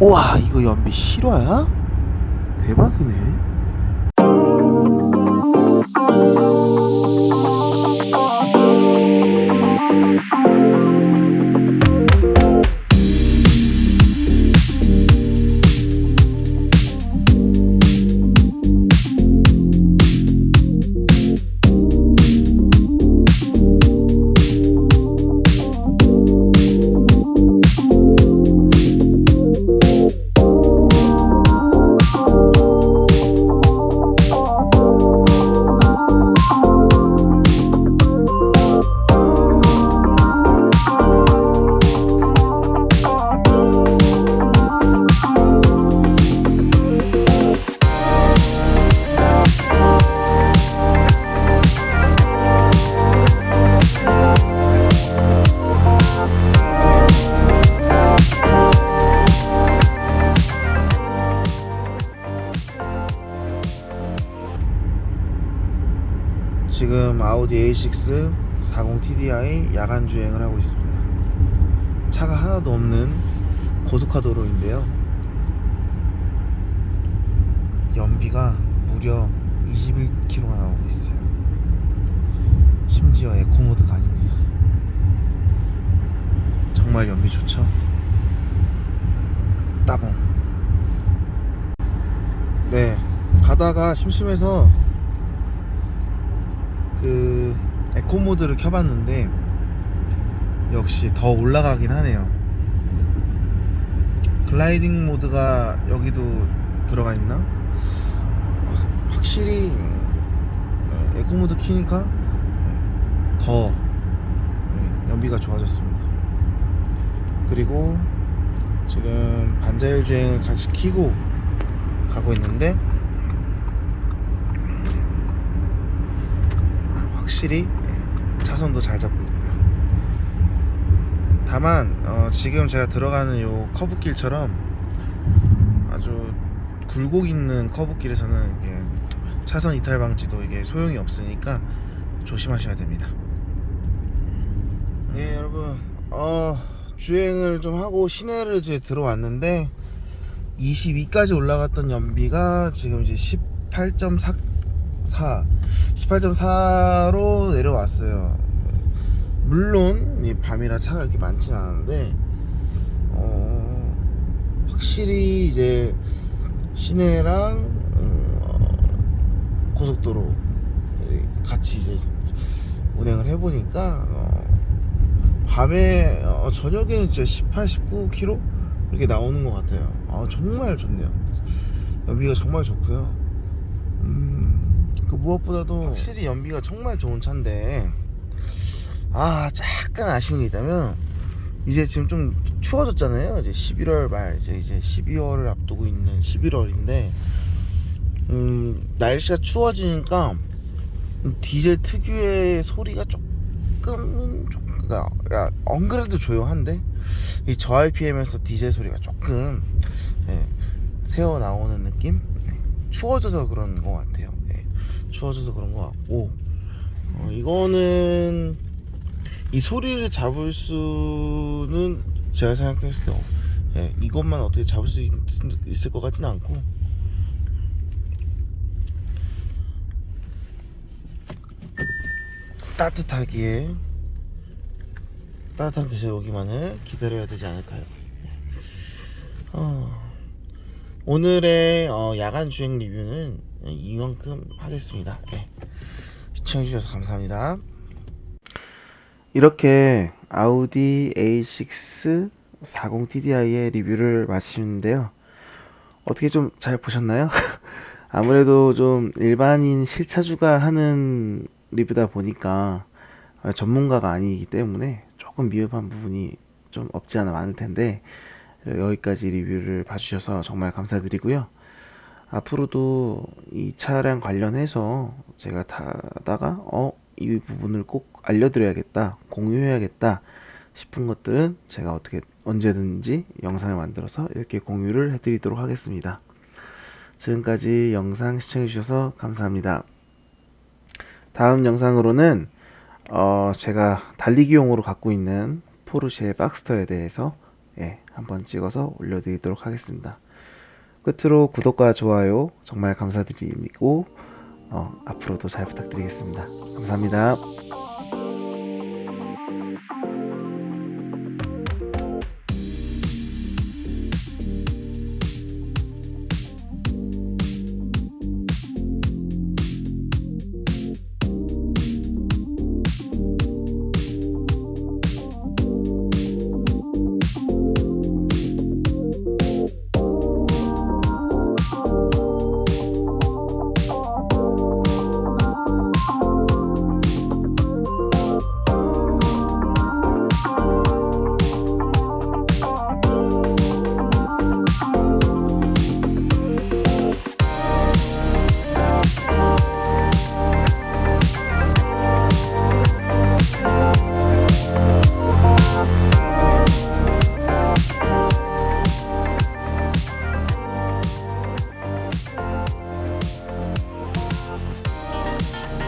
우와 이거 연비 실화야? 대박이네 지금 아우디 A6 40 TDI 야간 주행을 하고 있습니다. 차가 하나도 없는 고속화도로인데요. 연비가 무려 21km가 나오고 있어요. 심지어 에코모드가 아닙니다. 정말 연비 좋죠? 따봉. 네, 가다가 심심해서 그 에코 모드를 켜봤는데 역시 더 올라가긴 하네요. 글라이딩 모드가 여기도 들어가 있나? 확- 확실히 네, 에코 모드 키니까 네, 더 네, 연비가 좋아졌습니다. 그리고 지금 반자율 주행을 같이 키고 가고 있는데 확실히 예, 차선도 잘 잡고 있고요. 다만 어, 지금 제가 들어가는 요 커브길처럼 아주 굴곡 있는 커브길에서는 이게 차선 이탈 방지도 이게 소용이 없으니까 조심하셔야 됩니다. 네 여러분 어, 주행을 좀 하고 시내를 이제 들어왔는데 22까지 올라갔던 연비가 지금 이제 18.4 4 18.4로 내려왔어요. 물론 이 밤이라 차가 이렇게 많진 않은데 어, 확실히 이제 시내랑 음, 고속도로 같이 이제 운행을 해보니까 어, 밤에 어, 저녁에는 진짜 18, 19km 이렇게 나오는 것 같아요. 아, 정말 좋네요. 연비가 정말 좋고요. 음, 그 무엇보다도 확실히 연비가 정말 좋은 차인데 아 약간 아쉬운 게 있다면 이제 지금 좀 추워졌잖아요. 이제 11월 말 이제 이제 12월을 앞두고 있는 11월인데 음 날씨가 추워지니까 디젤 특유의 소리가 조금은 좀 그러니까 야, 안 그래도 조용한데? 이 저RPM에서 디젤 소리가 조금 예, 새어 나오는 느낌? 예, 추워져서 그런 것 같아요. 예. 추워져서 그런 것 같고 어, 이거는 이 소리를 잡을 수는 제가 생각했을 때 어, 예, 이것만 어떻게 잡을 수 있, 있을 것 같지는 않고 따뜻하게 따뜻한 계절 오기만을 기다려야 되지 않을까요? 어, 오늘의 어, 야간 주행 리뷰는 이만큼 하겠습니다. 네. 시청해주셔서 감사합니다. 이렇게 아우디 A6 40 TDI의 리뷰를 마치는데요. 어떻게 좀 잘 보셨나요? 아무래도 좀 일반인 실차주가 하는 리뷰다 보니까 전문가가 아니기 때문에 조금 미흡한 부분이 좀 없지 않아 많을 텐데 여기까지 리뷰를 봐주셔서 정말 감사드리고요. 앞으로도 이 차량 관련해서 제가 타다가 어, 이 부분을 꼭 알려드려야겠다, 공유해야겠다 싶은 것들은 제가 어떻게 언제든지 영상을 만들어서 이렇게 공유를 해드리도록 하겠습니다. 지금까지 영상 시청해주셔서 감사합니다. 다음 영상으로는 어, 제가 달리기용으로 갖고 있는 포르쉐 박스터에 대해서 예, 한번 찍어서 올려드리도록 하겠습니다. 끝으로 구독과 좋아요 정말 감사드리고 어, 앞으로도 잘 부탁드리겠습니다. 감사합니다.